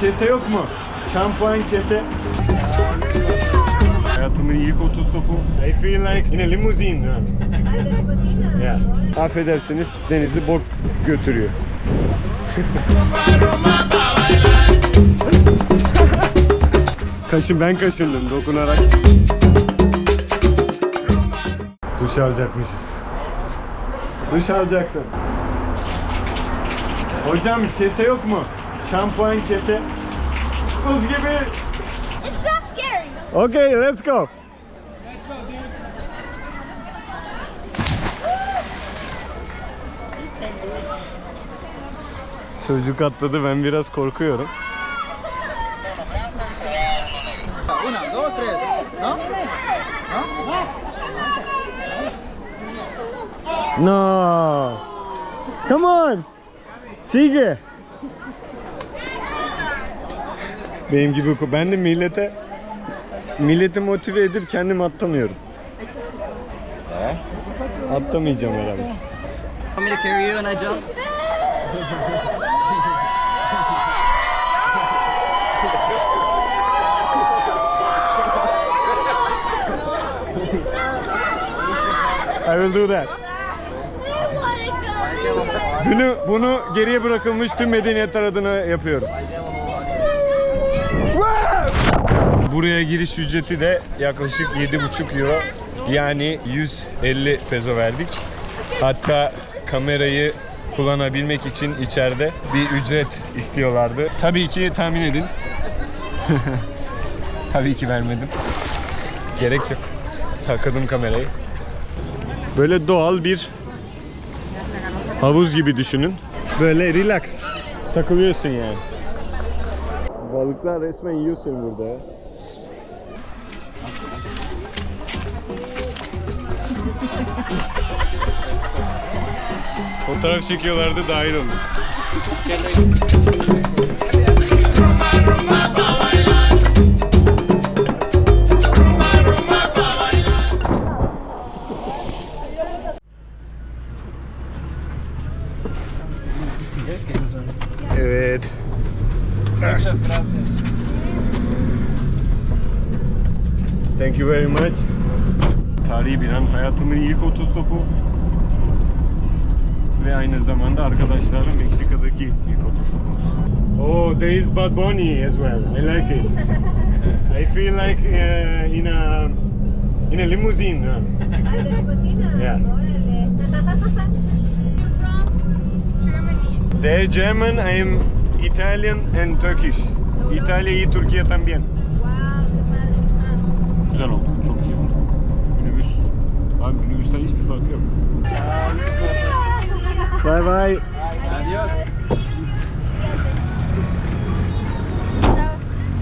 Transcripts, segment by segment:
kese yok mu? Şampuan kese. Hayatımın ilk otostopu. I feel like in a limousine. Yeah. Affedersiniz denizi bok götürüyor. Kaşın ben kaşındım dokunarak. Duş alacakmışız. Duş alacaksın. Hocam kese yok mu? Şampuan kese. Buz gibi. It's not scary. Okay, let's go. Çocuk atladı ben biraz korkuyorum. No. Come on. Sigue. Benim gibi ko- ben de millete milleti motive edip kendim atlamıyorum. Atlamayacağım herhalde. Me to carry you and I jump? I will do that. Bunu, bunu geriye bırakılmış tüm medeniyetler adına yapıyorum. Buraya giriş ücreti de yaklaşık 7,5 euro. Yani 150 peso verdik. Hatta kamerayı kullanabilmek için içeride bir ücret istiyorlardı. Tabii ki tahmin edin. Tabii ki vermedim. Gerek yok. Sakladım kamerayı. Böyle doğal bir havuz gibi düşünün. Böyle relax. Takılıyorsun yani. Balıklar resmen yiyorsun burada ya. Fotoğraf çekiyorlardı dahil oldum. Evet. Muchas gracias. Thank you very much. Tarihi bir an hayatımın ilk otostopu ve aynı zamanda arkadaşlarla Meksika'daki ilk otostopumuz. Oh, there is Bad Bunny as well. I like it. I feel like uh, in a in a limousine. huh? Yeah. Germany. They're German, I am Italian and Turkish. İtalya y Türkiye también. Wow. Güzel çok iyi oldu. Abi minibüsten hiçbir farkı yok. Bye bye. Adiós.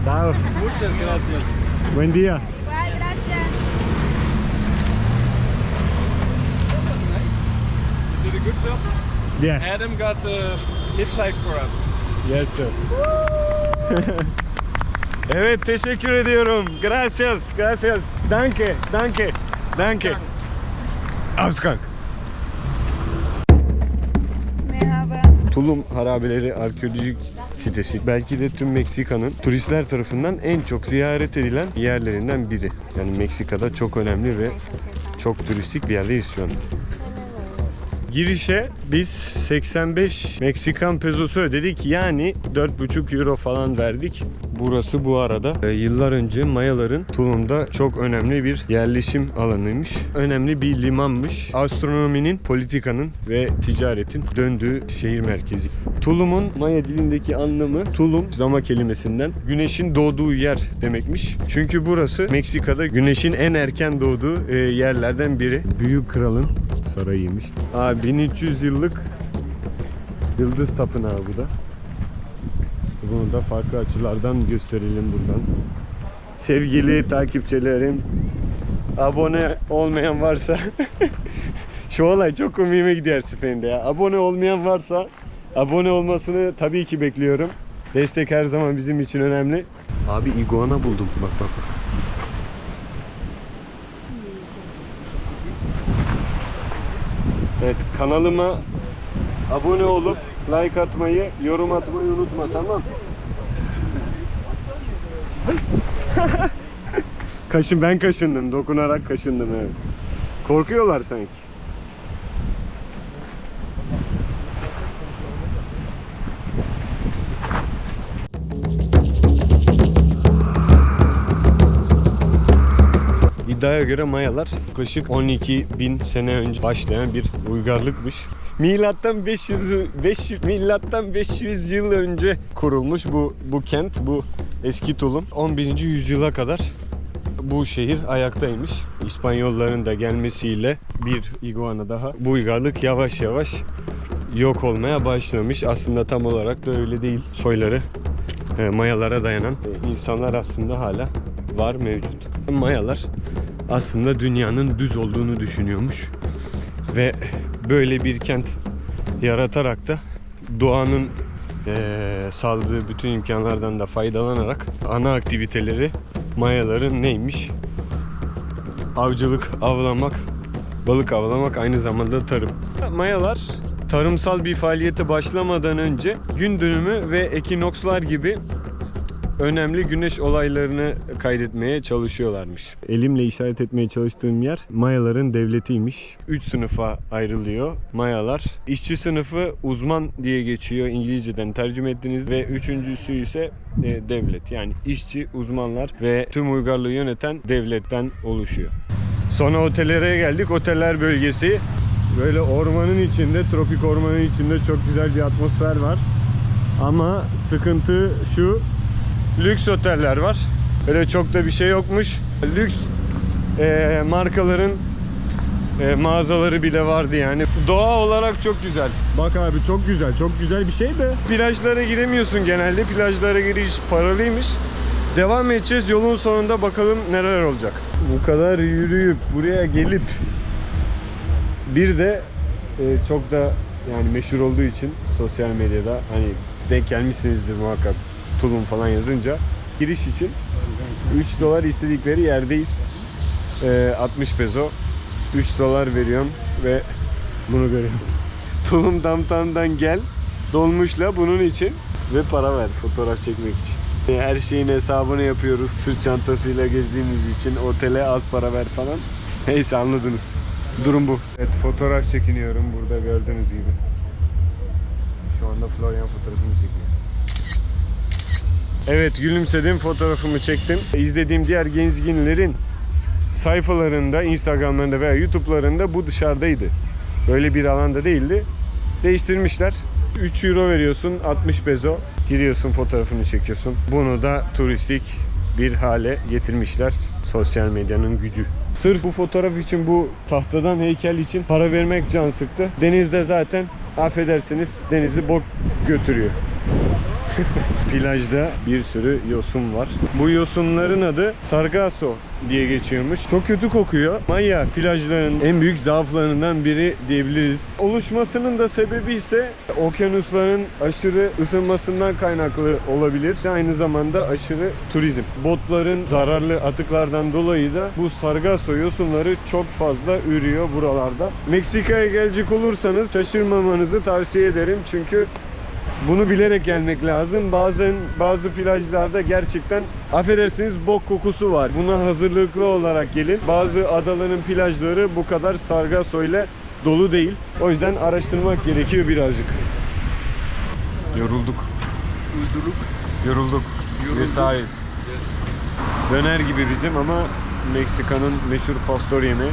Ciao. Muchas gracias. Buen día. Bye, gracias. Did a good job. Yeah. Adam got the hitchhike for us. Yes sir. evet teşekkür ediyorum. Gracias, gracias. Danke, danke, danke. Ausgang. Merhaba. Tulum Harabeleri Arkeolojik Sitesi belki de tüm Meksika'nın turistler tarafından en çok ziyaret edilen yerlerinden biri. Yani Meksika'da çok önemli ve çok turistik bir yerdeyiz şu an. Girişe biz 85 Meksikan pezosu ödedik. Yani 4,5 euro falan verdik. Burası bu arada e, yıllar önce Mayaların Tulum'da çok önemli bir yerleşim alanıymış. Önemli bir limanmış. Astronominin, politikanın ve ticaretin döndüğü şehir merkezi. Tulum'un Maya dilindeki anlamı Tulum zama kelimesinden güneşin doğduğu yer demekmiş. Çünkü burası Meksika'da güneşin en erken doğduğu e, yerlerden biri. Büyük kralın sarayıymış. Aa, 1300 yıllık Yıldız Tapınağı bu da. Da farklı açılardan gösterelim buradan. Sevgili takipçilerim, abone olmayan varsa şu olay çok komiğime gidiyor her seferinde ya. Abone olmayan varsa abone olmasını tabii ki bekliyorum. Destek her zaman bizim için önemli. Abi iguana buldum. Bak bak bak. Evet kanalıma abone olup like atmayı, yorum atmayı unutma tamam? Kaşın ben kaşındım. Dokunarak kaşındım evet. Korkuyorlar sanki. İddiaya göre Mayalar yaklaşık 12 bin sene önce başlayan bir uygarlıkmış. Milattan 500 500 milattan 500 yıl önce kurulmuş bu bu kent, bu eski Tulum. 11. yüzyıla kadar bu şehir ayaktaymış. İspanyolların da gelmesiyle bir iguana daha bu uygarlık yavaş yavaş yok olmaya başlamış. Aslında tam olarak da öyle değil. Soyları e, Mayalara dayanan e, insanlar aslında hala var mevcut. Mayalar aslında dünyanın düz olduğunu düşünüyormuş ve böyle bir kent yaratarak da doğanın eee, sağladığı bütün imkanlardan da faydalanarak ana aktiviteleri Mayaların neymiş? Avcılık, avlamak, balık avlamak aynı zamanda tarım. Mayalar tarımsal bir faaliyete başlamadan önce gün dönümü ve ekinokslar gibi önemli güneş olaylarını kaydetmeye çalışıyorlarmış. Elimle işaret etmeye çalıştığım yer Mayaların devletiymiş. 3 sınıfa ayrılıyor Mayalar. İşçi sınıfı uzman diye geçiyor İngilizceden tercüme ettiğiniz ve üçüncüsü ise e, devlet. Yani işçi, uzmanlar ve tüm uygarlığı yöneten devletten oluşuyor. Sonra otellere geldik. Oteller bölgesi. Böyle ormanın içinde, tropik ormanın içinde çok güzel bir atmosfer var. Ama sıkıntı şu, lüks oteller var. Öyle çok da bir şey yokmuş. Lüks eee, markaların eee, mağazaları bile vardı yani. Doğa olarak çok güzel. Bak abi çok güzel, çok güzel bir şey de. Plajlara giremiyorsun genelde. Plajlara giriş paralıymış. Devam edeceğiz. Yolun sonunda bakalım neler olacak. Bu kadar yürüyüp buraya gelip bir de e, çok da yani meşhur olduğu için sosyal medyada hani denk gelmişsinizdir muhakkak tulum falan yazınca giriş için 3 dolar istedikleri yerdeyiz. E, 60 peso 3 dolar veriyorum ve bunu görüyorum. Tulum Downtown'dan gel dolmuşla bunun için ve para ver fotoğraf çekmek için. E, Her şeyin hesabını yapıyoruz sırt çantasıyla gezdiğimiz için otele az para ver falan. Neyse anladınız. Durum bu. Evet fotoğraf çekiniyorum burada gördüğünüz gibi. Şu anda Florian fotoğrafımı çekiyor. Evet gülümsedim fotoğrafımı çektim. İzlediğim diğer gezginlerin sayfalarında, Instagram'larında veya YouTube'larında bu dışarıdaydı. Böyle bir alanda değildi. Değiştirmişler. 3 euro veriyorsun 60 peso. Gidiyorsun fotoğrafını çekiyorsun. Bunu da turistik bir hale getirmişler. Sosyal medyanın gücü. Sırf bu fotoğraf için bu tahtadan heykel için para vermek can sıktı. Denizde zaten affedersiniz denizi bok götürüyor. Plajda bir sürü yosun var. Bu yosunların adı Sargasso diye geçiyormuş. Çok kötü kokuyor. Maya plajlarının en büyük zaaflarından biri diyebiliriz. Oluşmasının da sebebi ise okyanusların aşırı ısınmasından kaynaklı olabilir. Aynı zamanda aşırı turizm. Botların zararlı atıklardan dolayı da bu Sargasso yosunları çok fazla ürüyor buralarda. Meksika'ya gelecek olursanız şaşırmamanızı tavsiye ederim. Çünkü bunu bilerek gelmek lazım. Bazen bazı plajlarda gerçekten affedersiniz bok kokusu var. Buna hazırlıklı olarak gelin. Bazı adaların plajları bu kadar sargasso ile dolu değil. O yüzden araştırmak gerekiyor birazcık. Yorulduk. Uyduruk. Yorulduk. Yorulduk. Yes. Döner gibi bizim ama Meksika'nın meşhur pastor yemeği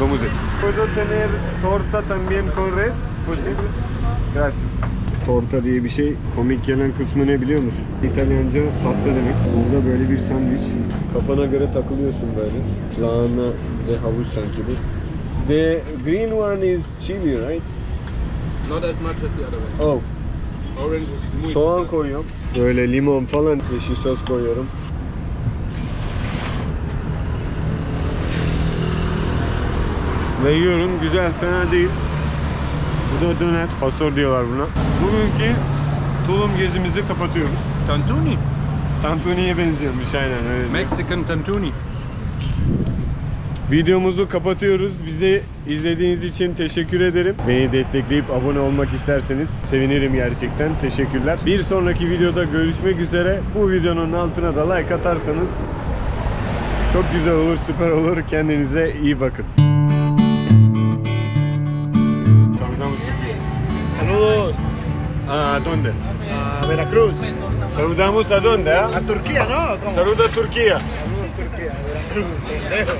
domuz eti. Puedo tener torta también con res? Posible? Gracias. Torta diye bir şey. Komik gelen kısmı ne biliyor musun? İtalyanca pasta demek. Burada böyle bir sandviç. Kafana göre takılıyorsun böyle. Lahana ve havuç sanki bu. The green one is chili, right? Not as much as the other one. Oh, Orange muy soğan koyuyorum. Böyle limon falan, yeşil sos koyuyorum. Ve yiyorum. Güzel, fena değil. Da döner. Pastor diyorlar buna. Bugünkü tulum gezimizi kapatıyoruz. Tantuni. Tantuni'ye benziyormuş aynen öyle. Mexican tantuni. Videomuzu kapatıyoruz. Bizi izlediğiniz için teşekkür ederim. Beni destekleyip abone olmak isterseniz sevinirim gerçekten. Teşekkürler. Bir sonraki videoda görüşmek üzere. Bu videonun altına da like atarsanız çok güzel olur, süper olur. Kendinize iyi bakın. Saludos Ah, ¿dónde? a Veracruz. Saludamos a dónde? ah? A Turquía, ¿no? ¿Cómo? Saluda Turquía. Saludos Turquía, Veracruz. pendejo.